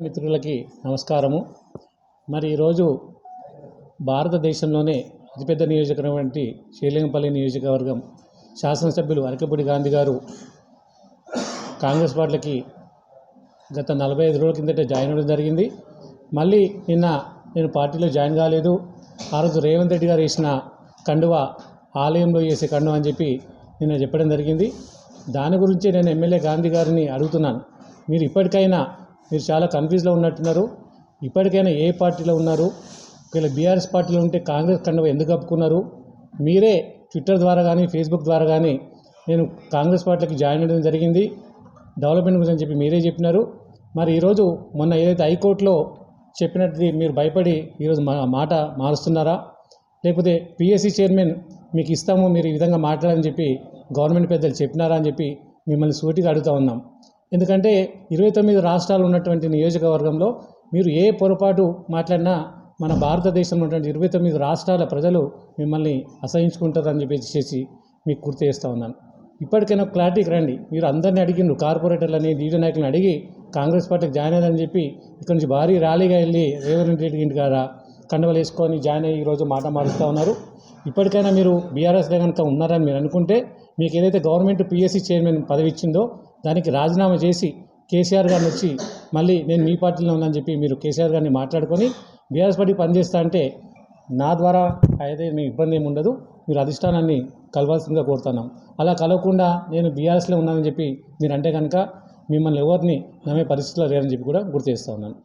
మిత్రులకి నమస్కారము. మరి ఈరోజు భారతదేశంలోనే అతిపెద్ద నియోజకవర్గం వంటి శ్రీలింగపల్లి నియోజకవర్గం శాసనసభ్యులు అరకపూడి గాంధీ గారు కాంగ్రెస్ పార్టీలకి గత నలభై ఐదు రోజుల కిందట జాయిన్ అవ్వడం జరిగింది. మళ్ళీ నిన్న నేను పార్టీలో జాయిన్ కాలేదు. ఆ రోజు రేవంత్ రెడ్డి గారు వేసిన కండువ ఆలయంలో వేసే కండువ అని చెప్పి నిన్న చెప్పడం జరిగింది. దాని గురించి నేను ఎమ్మెల్యే గాంధీ గారిని అడుగుతున్నాను. మీరు ఇప్పటికైనా మీరు చాలా కన్ఫ్యూజ్లో ఉన్నట్టున్నారు. ఇప్పటికైనా ఏ పార్టీలో ఉన్నారు? ఒకవేళ బీఆర్ఎస్ పార్టీలో ఉంటే కాంగ్రెస్ కండవ ఎందుకు కప్పుకున్నారు? మీరే ట్విట్టర్ ద్వారా కానీ ఫేస్బుక్ ద్వారా కానీ నేను కాంగ్రెస్ పార్టీకి జాయిన్ అవ్వడం జరిగింది. డెవలప్మెంట్ గురించి చెప్పి మీరే చెప్పినారు. మరి ఈరోజు మొన్న ఏదైతే హైకోర్టులో చెప్పినట్టు మీరు భయపడి ఈరోజు మా మాట మారుస్తున్నారా? లేకపోతే పిఎస్సి చైర్మన్ మీకు ఇస్తాము మీరు ఈ విధంగా మాట్లాడని చెప్పి గవర్నమెంట్ పెద్దలు చెప్పినారా అని చెప్పి మిమ్మల్ని సూటిగా అడుగుతా ఉన్నాం. ఎందుకంటే ఇరవై తొమ్మిది రాష్ట్రాలు ఉన్నటువంటి నియోజకవర్గంలో మీరు ఏ పొరపాటు మాట్లాడినా మన భారతదేశంలో ఉన్నటువంటి ఇరవై తొమ్మిది రాష్ట్రాల ప్రజలు మిమ్మల్ని అసహించుకుంటారని చెప్పేసి మీకు గుర్తు చేస్తూ ఉన్నాను. ఇప్పటికైనా క్లారిటీకి రండి. మీరు అందరిని అడిగిండ్రు కార్పొరేటర్లని లీడర్ నాయకులను అడిగి కాంగ్రెస్ పార్టీకి జాయిన్ అయ్యారని చెప్పి ఇక్కడ నుంచి భారీ ర్యాలీగా వెళ్ళి రేవంత్ రెడ్డి ఇంటి గారా కండవలు వేసుకొని జాయిన్ అయ్యి ఈరోజు మాట మారుస్తూ ఉన్నారు. ఇప్పటికైనా మీరు బీఆర్ఎస్లో కనుక ఉన్నారని మీరు అనుకుంటే మీకు ఏదైతే గవర్నమెంట్ పిఎస్సి చైర్మన్ పదవి ఇచ్చిందో దానికి రాజీనామా చేసి కేసీఆర్ గారిని వచ్చి మళ్ళీ నేను మీ పార్టీలో ఉందని చెప్పి మీరు కేసీఆర్ గారిని మాట్లాడుకొని బీఆర్ఎస్ పార్టీ పనిచేస్తా అంటే నా ద్వారా అయితే మీ ఇబ్బంది ఏమి ఉండదు. మీరు అధిష్టానాన్ని కలవాల్సిందిగా కోరుతున్నాం. అలా కలవకుండా నేను బీఆర్ఎస్లో ఉన్నానని చెప్పి మీరు అంటే కనుక మిమ్మల్ని ఎవరిని నమ్మే పరిస్థితిలో లేరని చెప్పి కూడా గుర్తు చేస్తూ ఉన్నాను.